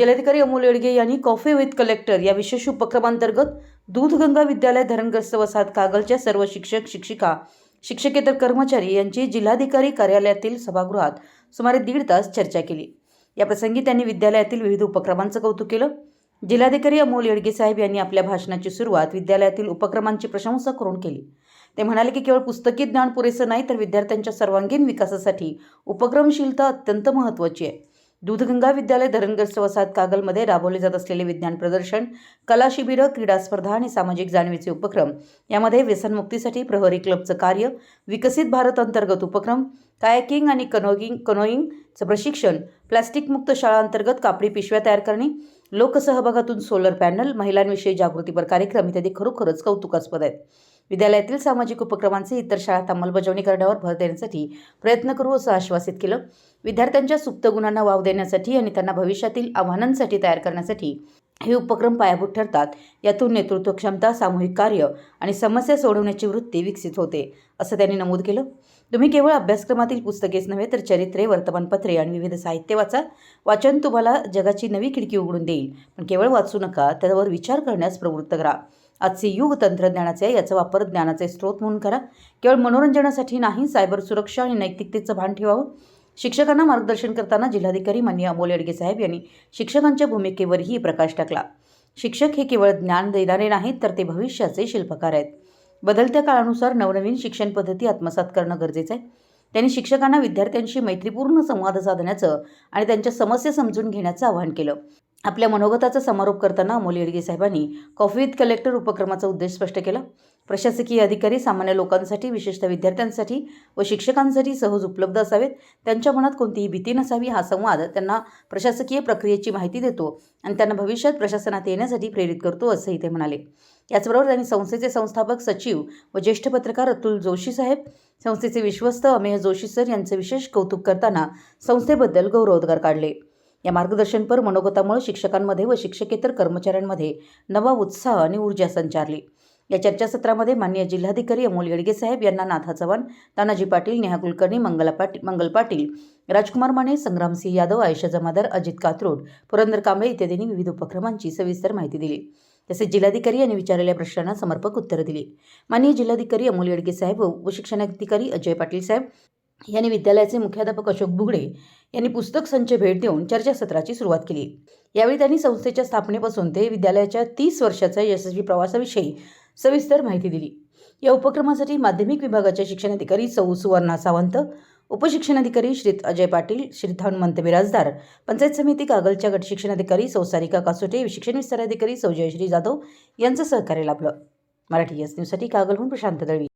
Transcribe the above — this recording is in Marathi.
जिल्हाधिकारी अमोल येडगे यांनी कॉफी विथ कलेक्टर या विशेष उपक्रमांतर्गत दूधगंगा विद्यालय धरणग्रस्त वसाहत कागलच्या सर्व शिक्षक शिक्षिका शिक्षकेतर कर्मचारी यांची जिल्हाधिकारी कार्यालयातील सभागृहात सुमारे दीड तास चर्चा केली. याप्रसंगी त्यांनी विद्यालयातील विविध उपक्रमांचं कौतुक केलं. जिल्हाधिकारी अमोल येडगे साहेब यांनी आपल्या भाषणाची सुरुवात विद्यालयातील उपक्रमांची प्रशंसा करून केली. ते म्हणाले की केवळ पुस्तकी ज्ञान पुरेसं नाही तर विद्यार्थ्यांच्या सर्वांगीण विकासासाठी उपक्रमशीलता अत्यंत महत्त्वाची आहे. दूधगंगा विद्यालय धरणग्रस्त वसाहत कागलमध्ये राबवले जात असलेले विज्ञान प्रदर्शन कला शिबिरं क्रीडा स्पर्धा आणि सामाजिक जाणीवेचे उपक्रम. यामध्ये व्यसनमुक्तीसाठी प्रहरी क्लबचं कार्य विकसित भारत अंतर्गत उपक्रम कायाकिंग आणि कनोगिंग कनोईंगचं प्रशिक्षण प्लॅस्टिकमुक्त शाळांतर्गत कापडी पिशव्या तयार करणे लोकसहभागातून सोलर पॅनल महिलांविषयी जागृतीपर कार्यक्रम इत्यादी खरोखरच कौतुकास्पद आहेत. विद्यालयातील सामाजिक उपक्रमांचे इतर शाळात अंमलबजावणी करण्यावर भर देण्यासाठी प्रयत्न करू असं आश्वासित केलं. विद्यार्थ्यांच्या सुप्त गुणांना वाव देण्यासाठी आणि त्यांना भविष्यातील आव्हानांसाठी तयार करण्यासाठी हे उपक्रम पायाभूत ठरतात. यातून नेतृत्व क्षमता सामूहिक कार्य आणि समस्या सोडवण्याची वृत्ती विकसित होते असं त्यांनी नमूद केलं. तुम्ही केवळ अभ्यासक्रमातील पुस्तकेच नव्हे तर चरित्रे वर्तमानपत्रे आणि विविध साहित्य वाचा. वाचन तुम्हाला जगाची नवी खिडकी उघडून देईल. पण केवळ वाचू नका त्यावर विचार करण्यास प्रवृत्त करा. आजचे युग तंत्रज्ञानाचे आहे, याचा वापर ज्ञानाचे स्रोत म्हणून करा. केवळ मनोरंजनासाठी नाही सायबर सुरक्षा आणि नैतिकतेचं भान ठेवावं. शिक्षकांना मार्गदर्शन करताना जिल्हाधिकारी मान्य अमोल येडगे साहेब यांनी शिक्षकांच्या भूमिकेवरही प्रकाश टाकला. शिक्षक हे केवळ ज्ञान देणारे नाहीत तर ते भविष्याचे शिल्पकार आहेत. बदलत्या काळानुसार नवनवीन शिक्षण पद्धती आत्मसात करणं गरजेचं आहे. त्यांनी शिक्षकांना विद्यार्थ्यांशी मैत्रीपूर्ण संवाद साधण्याचं आणि त्यांच्या समस्या समजून घेण्याचं आवाहन केलं. आपल्या मनोगताचा समारोप करताना अमोल येडगे साहेबांनी कॉफी विथ कलेक्टर उपक्रमाचा उद्देश स्पष्ट केला. प्रशासकीय अधिकारी सामान्य लोकांसाठी विशेषतः विद्यार्थ्यांसाठी व शिक्षकांसाठी सहज उपलब्ध असावेत. त्यांच्या मनात कोणतीही भीती नसावी हा संवाद त्यांना प्रशासकीय प्रक्रियेची माहिती देतो आणि त्यांना भविष्यात प्रशासनात येण्यासाठी प्रेरित करतो असंही ते म्हणाले. याचबरोबर त्यांनी संस्थेचे संस्थापक सचिव व ज्येष्ठ पत्रकार अतुल जोशी साहेब संस्थेचे विश्वस्त अमेय जोशी सर यांचे विशेष कौतुक करताना संस्थेबद्दल गौरवोद्गार काढले. या मार्गदर्शनपर मनोगतामुळे शिक्षकांमध्ये व शिक्षकेतर कर्मचाऱ्यांमध्ये नवा उत्साह आणि ऊर्जा संचारली. या चर्चासत्रामध्ये मान्य जिल्हाधिकारी अमोल येडगे साहेब यांना नाथा चव्हाण तानाजी पाटील नेहा कुलकर्णी मंगला पाटील मंगल पाटील राजकुमार माने संग्रामसिंह यादव आयशा जमादार अजित कात्रोड पुरंदर कांबळे इत्यादींनी विविध उपक्रमांची सविस्तर माहिती दिली. तसेच जिल्हाधिकारी यांनी विचारलेल्या प्रश्नांना समर्पक उत्तरं दिली. माननीय जिल्हाधिकारी अमोल येडगे साहेब व शिक्षणाधिकारी अजय पाटील साहेब यांनी विद्यालयाचे मुख्याध्यापक अशोक बुगडे यांनी पुस्तक संच भेट देऊन चर्चासत्राची सुरुवात केली. यावेळी त्यांनी संस्थेच्या स्थापनेपासून ते विद्यालयाच्या तीस वर्षाच्या यशस्वी प्रवासाविषयी सविस्तर माहिती दिली. या उपक्रमासाठी माध्यमिक विभागाच्या शिक्षणाधिकारी सौ सुवर्णा सावंत उपशिक्षणाधिकारी श्री अजय पाटील श्री हनुमंत बिराजदार पंचायत समिती कागलच्या गट शिक्षणाधिकारी सौ सारिका कासोटे शिक्षण विस्ताराधिकारी सौजय सौ जयश्री जाधव यांचं सहकार्य लाभलं. मराठी एस न्यूजसाठी कागलहून प्रशांत दळवी.